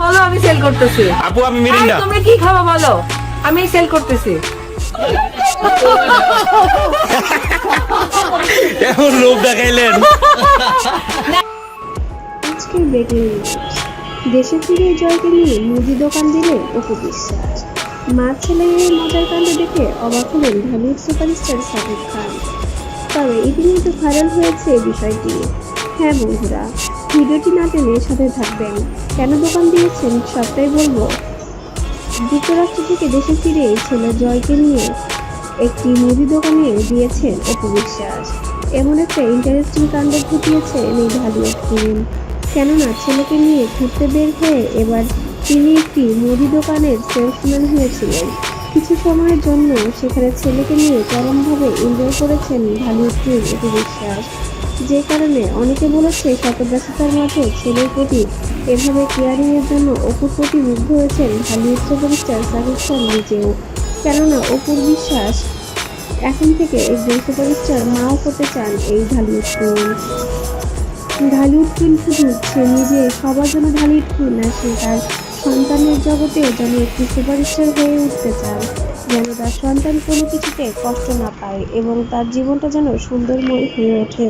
বলো আমি সেল করতেছি। আপু আমি মিরিন্ডা। তুমি কি খাব বলো? আমি সেল করতেছি। লোভ দেখাইলেন। আজকের ব্রেকিং দেশে ফিরে জয়কে নিয়ে মুদি দোকান দিলে অপু বিশ্বাস মা ছেলের এই মজার কাণ্ড দেখে অবাক হলেন ঢালিউড সুপারস্টার সাকিব খান। তবে ইতিমধ্যে ভাইরাল হয়েছে বিষয়টি। হ্যাঁ বন্ধুরা ভিডিওটি না টেনে সাথে থাকবেন। কেন দোকান দিয়েছেন? সবটাই বলব। যুক্তরাষ্ট্র থেকে দেশে ফিরে ছেলে জয়কে নিয়ে একটি মুদি দোকানে দিয়েছেন অপু বিশ্বাস এমন একটা ইন্টারেস্টিং কাণ্ড ঘটিয়েছেন এই ফিল্ম। কেননা ছেলেকে নিয়ে ঘুরতে বের হয়ে এবার তিনি একটি মুদি দোকানের সেলসম্যান হয়েছিলেন। কিছু সময়ের জন্য সেখানে ছেলেকে নিয়ে চরমভাবে এনজয় করেছেন ঢালিউড ফিল্ম অপু বিশ্বাস যে কারণে অনেকে বলেছে শত ব্যস্ততার মাঝে ছেলের প্রতি এভাবে কেয়ারিংয়ের জন্য অপুর প্রতি মুগ্ধ হয়েছেন ঢালিউড সুপারস্টার শাকিব খান নিজেও। কেননা অপুর বিশ্বাস এখন থেকে একজন সুপারস্টার মাও হতে চান এই ঢালিউড ফিল্ম। ঢালিউড ফিল্ম শুধু সে নিজে সবার জন্য ঢালিউড ফিল্ম না, সে তার সন্তানের জগতেও যেন একটি সুপারস্টার হয়ে উঠতে চান যেন তার সন্তান কোনো কিছুতে কষ্ট না পায় এবং তার জীবনটা যেন সুন্দরময় হয়ে ওঠে।